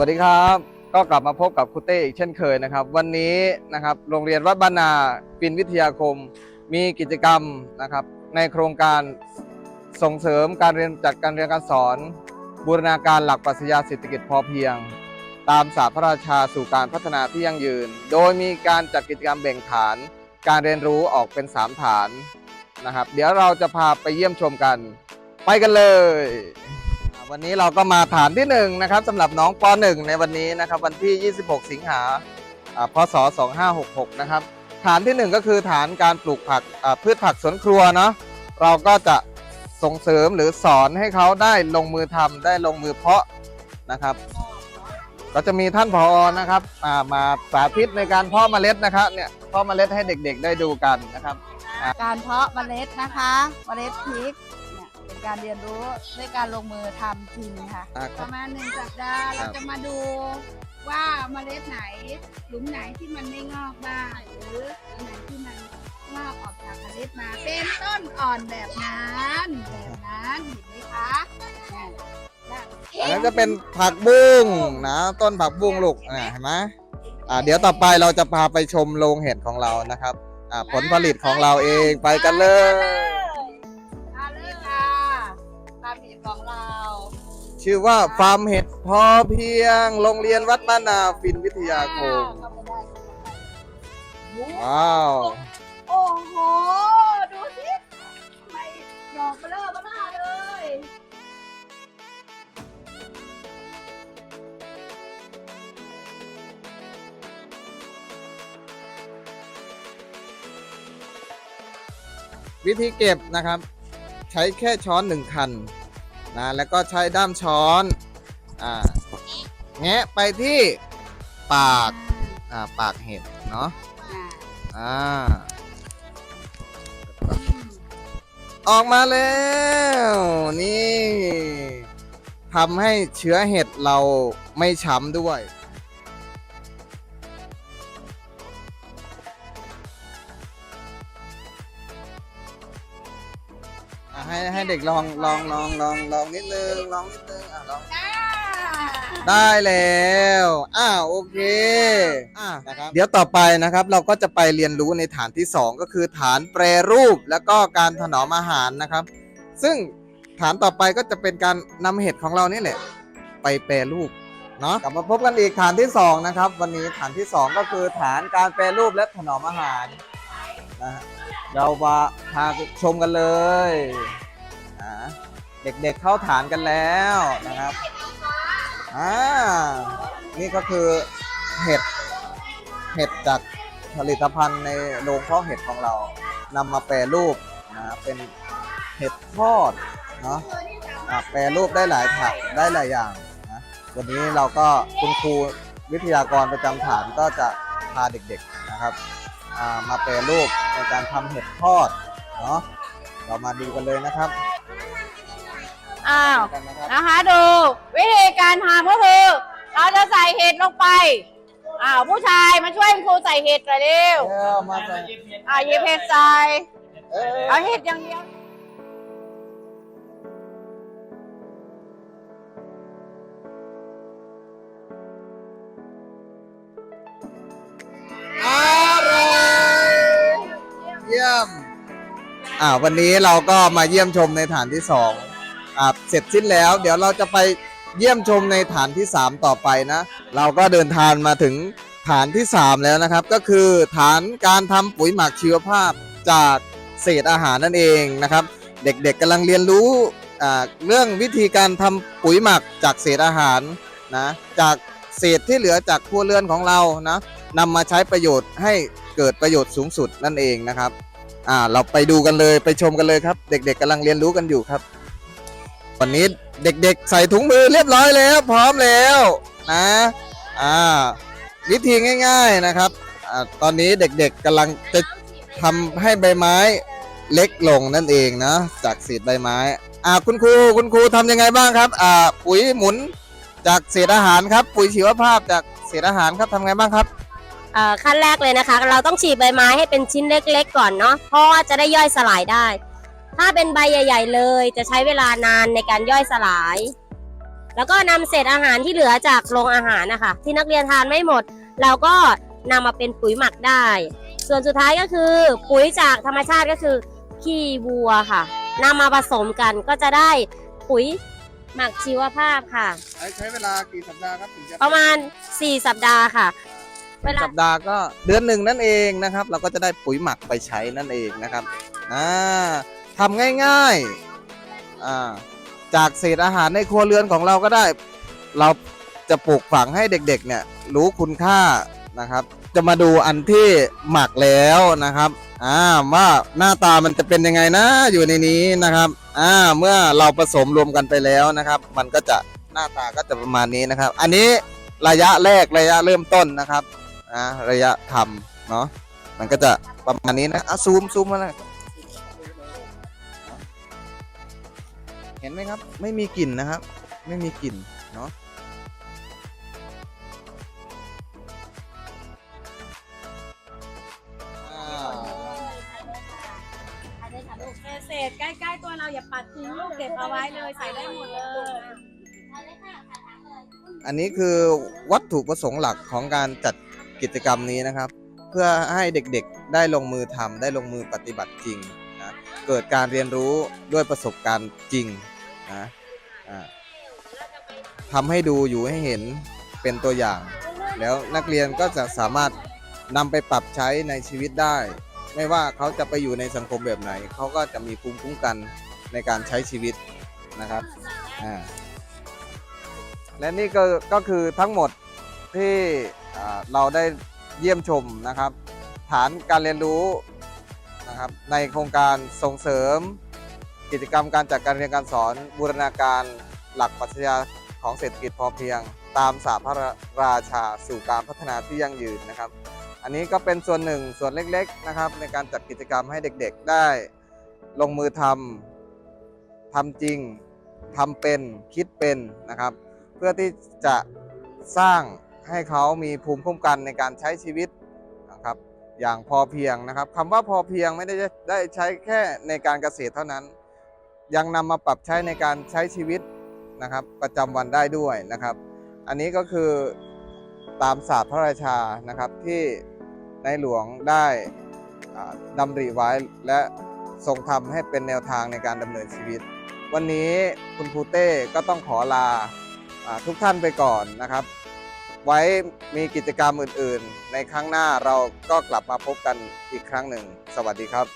วัสดีครับ ก็กลับมาพบกับครูเต้อีกเช่นเคยนะครับ วันนี้นะครับโรงเรียนวัดบานาปินวิทยาคม มีกิจกรรมนะครับ ในโครงการส่งเสริมการเรียนจัดการเรียนการสอน บูรณาการหลักปรัชญาเศรษฐกิจพอเพียง ตามศาสตร์พระราชาสู่การพัฒนาที่ยั่งยืน โดยมีการจัดกิจกรรมแบ่งฐาน การเรียนรู้ออกเป็น 3 ฐานนะครับ เดี๋ยวเราจะพาไปเยี่ยมชมกัน ไปกันเลย วันนี้เราก็มาฐานที่1นะครับสำหรับน้องป .1 ในวันนี้นะครับวันที่ 26 สิงหาพศ 2566 นะครับ ฐานที่ 1 ก็คือฐานการปลูกผักพืชผักสวนครัวเนาะเราก็จะส่งเสริมหรือสอนให้เขาได้ลงมือทำได้ลงมือเพาะนะครับ ก็จะมีท่านผอนะครับมาสาธิตในการเพาะเมล็ดนะครับเนี่ยเพาะเมล็ดให้เด็กๆได้ดูกันนะครับ การเพาะเมล็ดนะคะ เมล็ดพริก การเรียนรู้ด้วยการลงมือทำจริงค่ะ อ่าคปรับ ระมาณหนึ่งสัปดาห์ครัเราบ จะมาดูว่าเมล็ดไหนหลุมไหนที่มันไม่งอกบ้างหรือหลุมไหนที่มันงอกออกจากเมล็ดมา เป็นต้นอ่อนแบบนั้นแบบนั้นเห็นไหมคะเนี่ยและอันนั้นจะเป็นผักบุ้งนะ ต้นผักบุ้งลูกอ่าเห็นไหมอ่าเดี๋ยวต่อไปเราจะพาไปชมโรงเห็ดของเรานะครับ อ่าผลผลิตของเราเองไปกันเลย ชื่อว่าฟาร์มเห็ดพอเพียง โรงเรียนวัดบ้านนาฟินวิทยาคมเข้าไปได้เข้าไปได้ว้าว โอ้โห ดูสิทำไมดอกเบลอเบลาเลยวิธีเก็บนะครับ ใช้แค่ช้อนหนึ่งคัน นะแล้วก็ใช้ด้ามช้อนอ่าแงะไปที่ปากอ่าปากเห็ดเนาะอ่าอ่าออกมาแล้ว นี่ทำให้เชื้อเห็ดเราไม่ช้ำด้วย ให้ให้เด็กลองลองลองลองลองนิดนึงลองนิดนึงอะลองอ่าได้แล้วอ้าวโอเคอะนะครับเดี๋ยวต่อไปนะครับ เราก็จะไปเรียนรู้ในฐานที่ 2 ก็คือฐานแปรรูปแล้วก็การถนอมอาหารนะครับ ซึ่งฐานต่อไปก็จะเป็นการนำเห็ดของเรานี่แหละ ไปแปรรูปเนาะกลับมาพบกันอีกฐานที่ 2 นะครับ วันนี้ฐานที่ 2 ก็คือฐานการแปรรูปและถนอมอาหารนะฮะ เรามาพาชมกันเลยอ่าเด็กๆเข้าฐานกันแล้วนะครับอ่านี่ก็คือเห็ดเห็ดจากผลิตภัณฑ์ในโรงเพาะเห็ดของเรานำมาแปรรูปนะเป็นเห็ดทอดเนาะแปรรูปได้หลายผักได้หลายอย่างนะวันนี้เราก็คุณครูวิทยากรประจำฐานก็จะพาเด็กๆนะครับ มาแปรรูปในการทำเห็ดทอดเนาะเรามาดูกันเลยนะครับอ้าวกันนะครับนะคะดูวิธีการทำก็คือ เราจะใส่เห็ดลงไปอ้าวผู้ชายมาช่วยครูใส่เห็ดหน่อยเร็วเดี๋ยวมาใส่อ่าหยิบเห็ดใส่เอ้ยเอาเห็ดอย่างเดียว อ่าวันนี้เราก็มาเยี่ยมชมในฐานที่สองอ่าเสร็จสิ้นแล้ว เดี๋ยวเราจะไปเยี่ยมชมในฐานที่สามต่อไปนะ เราก็เดินทางมาถึงฐานที่สามแล้วนะครับ ก็คือฐานการทำปุ๋ยหมักชีวภาพจากเศษอาหารนั่นเองนะครับ เด็กๆกำลังเรียนรู้อ่าเรื่องวิธีการทำปุ๋ยหมักจากเศษอาหารนะจากเศษที่เหลือจากครัวเรือนของเรานะนำมาใช้ประโยชน์ให้เกิดประโยชน์สูงสุดนั่นเองนะครับ อ่า เราไปดูกันเลยไปชมกันเลยครับ เด็กๆกำลังเรียนรู้กันอยู่ครับ วันนี้เด็กๆ ใส่ถุงมือเรียบร้อยแล้ว พร้อมแล้วนะอ่าวิธีง่าย ๆนะครับอ่าตอนนี้เด็กๆกำลังจะทำให้ใบไม้เล็กลงนั่นเองนะจากเศษใบไม้อ่าคุณครูคุณครูทำยังไงบ้างครับอ่าปุ๋ยหมุนจากเศษอาหารครับ ปุ๋ยชีวภาพจากเศษอาหารครับทำไงบ้างครับ ขั้นแรกเลยนะคะ เราต้องฉีกใบไม้ให้เป็นชิ้นเล็ก ๆ ก่อนเนาะเพราะว่าจะได้ย่อยสลายได้ ถ้าเป็นใบใหญ่ ๆ เลยจะใช้เวลานานในการย่อยสลาย แล้วก็นำเศษอาหารที่เหลือจากโรงอาหารนะคะที่นักเรียนทานไม่หมด เราก็นำมาเป็นปุ๋ยหมักได้ ส่วนสุดท้ายก็คือ ปุ๋ยจากธรรมชาติก็คือขี้วัวค่ะนำมาผสมกันก็จะได้ปุ๋ยหมักชีวภาพค่ะ ใช้เวลากี่สัปดาห์ครับถึงจะประมาณ 4 สัปดาห์ค่ะ เวลา สัปดาห์ก็เดือนหนึ่งนั่นเองนะครับ เราก็จะได้ปุ๋ยหมักไปใช้นั่นเองนะครับอ่าทำง่ายๆอ่าจากเศษอาหารในครัวเรือนของเราก็ได้ เราจะปลูกฝังให้เด็กๆเนี่ยรู้คุณค่านะครับ จะมาดูอันที่หมักแล้วนะครับอ่าว่าหน้าตามันจะเป็นยังไงนะอยู่ในนี้นะครับอ่าเมื่อเราผสมรวมกันไปแล้วนะครับ มันก็จะหน้าตาก็จะประมาณนี้นะครับ อันนี้ระยะแรกระยะเริ่มต้นนะครับ อ่าระยะทำเนาะมันก็จะประมาณนี้นะอะซูมซูมมาเลยเห็นไหมครับ ไม่มีกลิ่นนะครับ ไม่มีกลิ่นเนาะอ่าเศษใกล้ๆตัวเราอย่าปัดทิ้งลูกเก็บเอาไว้เลยใส่ได้หมดเลยอันนี้คือวัตถุประสงค์หลักของการจัด กิจกรรมนี้นะครับ เพื่อให้เด็กๆได้ลงมือทำได้ลงมือปฏิบัติจริงนะเกิดการเรียนรู้ด้วยประสบการณ์จริงนะอ่าทำให้ดูอยู่ให้เห็นเป็นตัวอย่าง แล้วนักเรียนก็จะสามารถนำไปปรับใช้ในชีวิตได้ ไม่ว่าเขาจะไปอยู่ในสังคมแบบไหน เขาก็จะมีภูมิคุ้มกันในการใช้ชีวิตนะครับและนี่ก็ก็คือทั้งหมดที่ เราได้เยี่ยมชมนะครับ ฐานการเรียนรู้นะครับในโครงการส่งเสริม กิจกรรมการจัดการเรียนการสอนบูรณาการหลักปรัชญาของเศรษฐกิจพอเพียง ตามสาพระราชาสู่การพัฒนาที่ยั่งยืนนะครับ อันนี้ก็เป็นส่วนหนึ่งส่วนเล็กๆนะครับ ในการจัดกิจกรรมให้เด็กๆ ได้ลงมือทำทำจริงทำเป็นคิดเป็นนะครับ เพื่อที่จะสร้าง ให้เขามีภูมิคุ้มกันในการใช้ชีวิตนะครับอย่างพอเพียงนะครับคำว่าพอเพียงไม่ได้ได้ใช้แค่ในการเกษตรเท่านั้น ยังนำมาปรับใช้ในการใช้ชีวิตนะครับประจำวันได้ด้วยนะครับ อันนี้ก็คือตามศาสตร์พระราชานะครับที่ในหลวงได้อ่าดำริไว้และทรงทำให้เป็นแนวทางในการดำเนินชีวิต วันนี้คุณครูเต้ก็ต้องขอลาอ่าทุกท่านไปก่อนนะครับ ไว้มีกิจกรรมอื่น ๆ ในครั้งหน้าเราก็กลับมาพบกันอีกครั้งหนึ่ง สวัสดีครับ